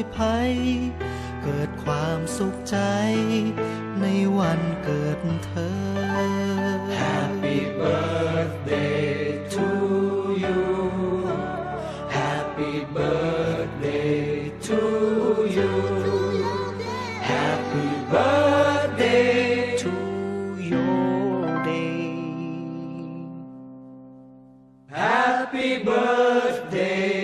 ยภัย Happy birthday to you Happy birthday to you Happy birthday to your day Happy birthday